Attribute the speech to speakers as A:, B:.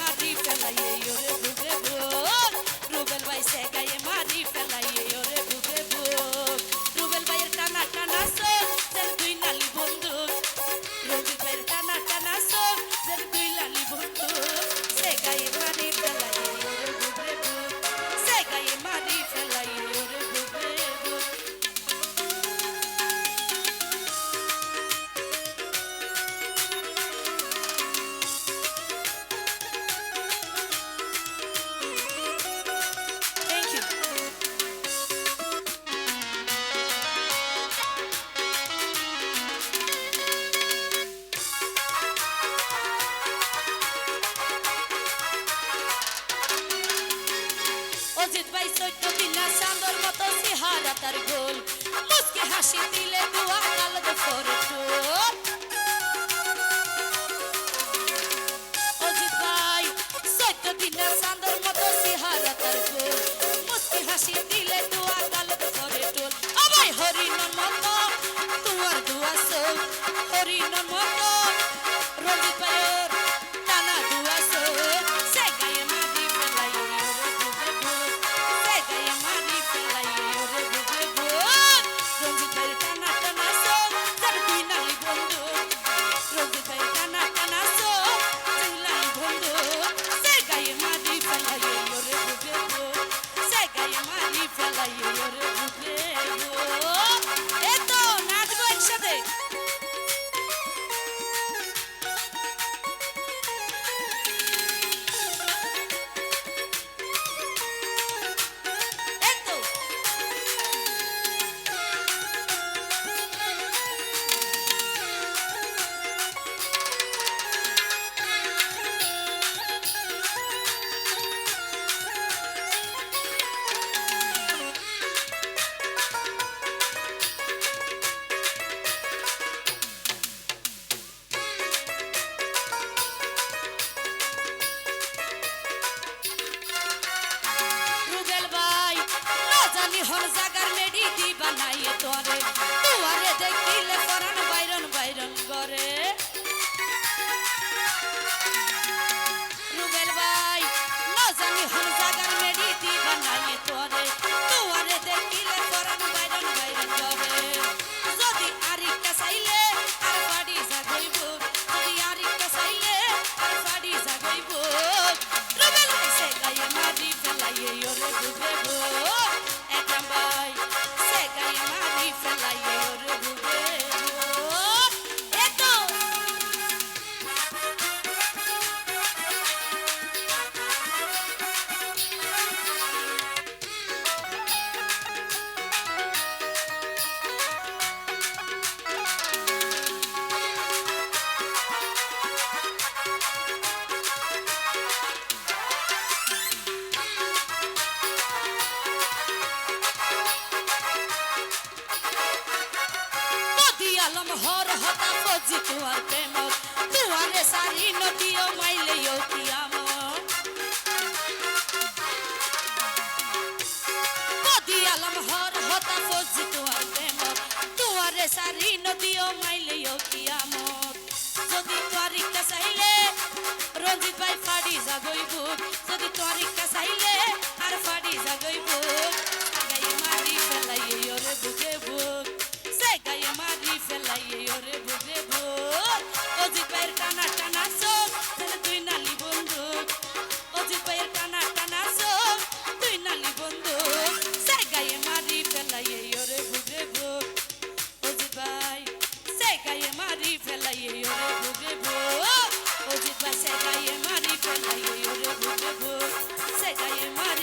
A: Mati, Pella, Yeo, Yeo, Yeo, গলায় চৈত্য বিনা চাঁদর মতো সিহারা তার গোল। মুসকে হাসি দিলে দুয়া কাল দুপুর ফুল বিনা চাঁদর মতো সিহারা তার গোল। মুসকে হাসি দিলে মারি ফেলাই হর জাগার আলম হর হতা ফজি তুয়ার প্রেম। তুয়ারে সারি নদীও মাইলে কিয়াম নদী আলম হর হতা ফজি তুয়ার প্রেম। তুয়ারে সারি নদীও মাইলে কিয়াম যদি তোয়ারিকা চাইলে রঞ্জিত ভাই ফাড়ি জাগইব। যদি তোয়ারিকা চাইলে আর ফাড়ি জাগইব। মারি ফেলাইয়ে, ওরে ভুগে ভো। অজিত ভাই সেগাইয়ে মারি ফেলাইয়ে, ওরে ভুগে ভো। সেগাইয়ে মারি